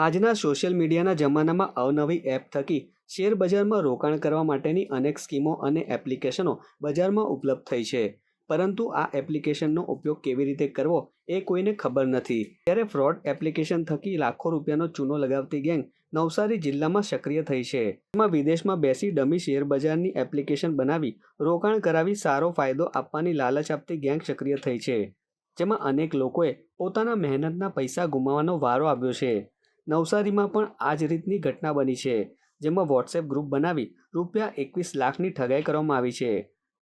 આજના સોશિયલ મીડિયાના જમાનામાં અવનવી એપ થકી શેર બજારમાં રોકાણ કરવા માટેની અનેક સ્કીમો અને એપ્લિકેશનો બજારમાં ઉપલબ્ધ થઈ છે. પરંતુ આ એપ્લિકેશનનો ઉપયોગ કેવી રીતે કરવો એ કોઈને ખબર નથી. ત્યારે ફ્રોડ એપ્લિકેશન થકી લાખો રૂપિયાનો ચૂનો લગાવતી ગેંગ નવસારી જિલ્લામાં સક્રિય થઈ છે. એમાં વિદેશમાં બેસી ડમી શેર બજારની એપ્લિકેશન બનાવી રોકાણ કરાવી સારો ફાયદો આપવાની લાલચ આપતી ગેંગ સક્રિય થઈ છે. જેમાં અનેક લોકોએ પોતાના મહેનતના પૈસા ગુમાવવાનો વારો આવ્યો છે. નવસારીમાં પણ આ જ રીતની ઘટના બની છે, જેમાં વોટ્સએપ ગ્રુપ બનાવી રૂપિયા એકવીસ લાખની ઠગાઈ કરવામાં આવી છે.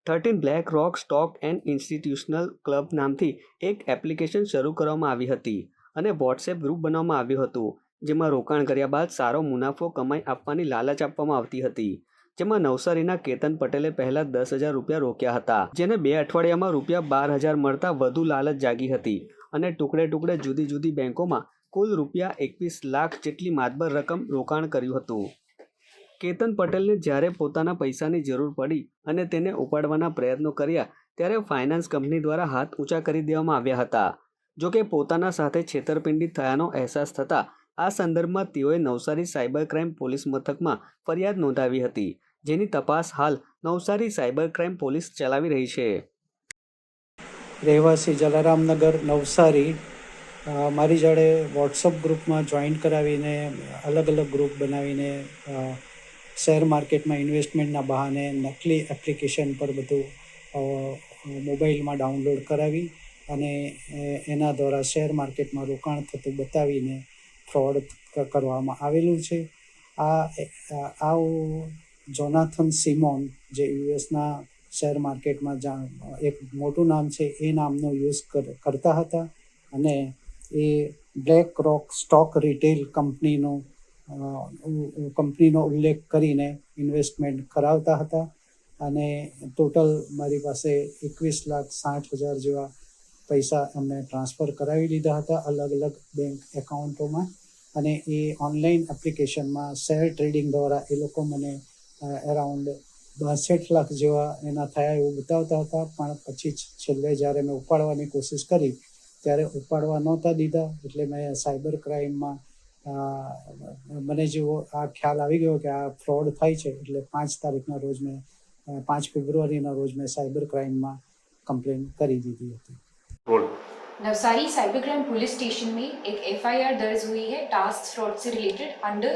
Thirteen BlackRock stock and institutional club નામથી એક એપ્લિકેશન શરૂ કરવામાં આવી હતી અને વોટ્સએપ ગ્રુપ બનાવવામાં આવ્યું હતું, જેમાં રોકાણ કર્યા બાદ સારો મુનાફો કમાઈ આપવાની લાલચ આપવામાં આવતી હતી, જેમાં નવસારીના કેતન પટેલે પહેલા દસ હજાર રૂપિયા રોક્યા હતા, જેને બે અઠવાડિયામાં રૂપિયા બાર હજાર મળતા વધુ લાલચ જાગી હતી અને ટુકડે ટુકડે જુદી જુદી બેંકોમાં કુલ રૂપિયા એકવીસ લાખ જેટલી માતબર રકમ રોકાણ કર્યું હતું. કેતન પટેલને જ્યારે પોતાના પૈસાની જરૂર પડી અને તેને ઉપાડવાના પ્રયત્નો કર્યા, ત્યારે ફાઇનાન્સ કંપની દ્વારા હાથ ઊંચા કરી દેવામાં આવ્યા હતા. જોકે પોતાના સાથે છેતરપિંડી થયાનો અહેસાસ થતાં, આ સંદર્ભમાં તેઓએ નવસારી સાયબર ક્રાઇમ પોલીસ મથકમાં ફરિયાદ નોંધાવી હતી, જેની તપાસ હાલ નવસારી સાયબર ક્રાઇમ પોલીસ ચલાવી રહી છે. રહેવાસી જલારામનગર, નવસારી મારી જોડે વોટ્સઅપ ગ્રુપમાં જોઈન કરાવીને, અલગ અલગ ગ્રુપ બનાવીને શેર માર્કેટમાં ઇન્વેસ્ટમેન્ટના બહાને નકલી એપ્લિકેશન પર બધું મોબાઈલમાં ડાઉનલોડ કરાવી અને એના દ્વારા શેર માર્કેટમાં રોકાણ થતું બતાવીને ફ્રોડ કરવામાં આવેલું છે. આ આ- જોનાથન સિમોન જે યુએસના શેર માર્કેટમાં એક મોટું નામ છે, એ નામનો યુઝ કર- કરતા હતા અને એ બ્લેક રોક સ્ટોક રિટેલ કંપનીનો કંપનીનો ઉલ્લેખ કરીને ઇન્વેસ્ટમેન્ટ કરાવતા હતા. અને ટોટલ મારી પાસે એકવીસ લાખ સાઠ હજાર જેવા પૈસા અમને ટ્રાન્સફર કરાવી લીધા હતા અલગ અલગ બેંક એકાઉન્ટોમાં અને એ ઓનલાઈન એપ્લિકેશનમાં શેર ટ્રેડિંગ દ્વારા એ લોકો મને એરાઉન્ડ બાસઠ લાખ જેવા એના થયા એવું બતાવતા હતા. પણ પછી છેલ્લે જ્યારે મેં ઉપાડવાની કોશિશ કરી ત્યારે ઉપાડવા નહોતા દીધા એટલે મેં સાયબર ક્રાઇમમાં અ, મને જેવો આ ખ્યાલ આવી ગયો કે આ ફ્રોડ થાય છે એટલે પાંચ તારીખના રોજ મેં અ, પાંચ ફેબ્રુઆરીના રોજ મેં સાયબર ક્રાઇમમાં કમ્પ્લેન કરી દીધી હતી role Navsari cyber crime police station में एक एफआईआर दर्ज हुई है टास्क फ्रॉड से related under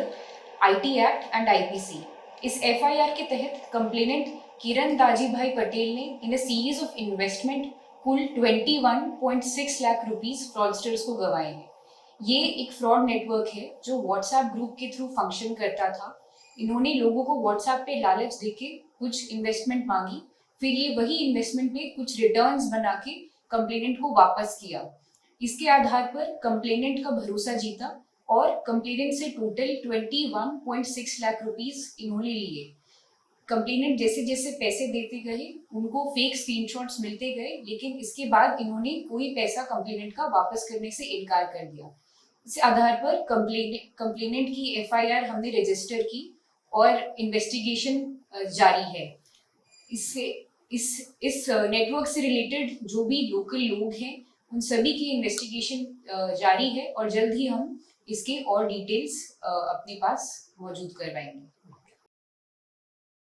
IT act and IPC इस एफआईआर के तहत कंप्लेनेंट किरण दाजी भाई पटेल ने in a series of investment कुल 21.6 लाख रुपीस फ्रॉडस्टर्स को गंवाए। हैं ये एक फ्रॉड नेटवर्क है जो व्हाट्सएप ग्रुप के थ्रू फ़ंक्शन करता था। इन्होंने लोगों को व्हाट्सएप पे लालच देके कुछ इन्वेस्टमेंट मांगी, फिर ये वही इन्वेस्टमेंट में कुछ रिटर्न्स बना के कंप्लेनेंट को वापस किया। इसके आधार पर कंप्लेनेंट का भरोसा जीता और कंप्लेनेंट से टोटल 21.6 लाख रुपीस इन्होंने लिए। कंप्लेनेंट जैसे जैसे पैसे देते गए, उनको फेक स्क्रीनशॉट्स मिलते गए, लेकिन इसके बाद इन्होंने कोई पैसा कंप्लेनेंट का वापस करने से इनकार कर दिया। इस आधार पर कंप्लेनेंट की एफआईआर हमने रजिस्टर की और इन्वेस्टिगेशन जारी है। इससे, इस इस नेटवर्क से रिलेटेड जो भी लोकल लोग हैं, उन सभी की इन्वेस्टिगेशन जारी है और जल्द ही हम इसके और डिटेल्स अपने पास मौजूद करवाएँगे।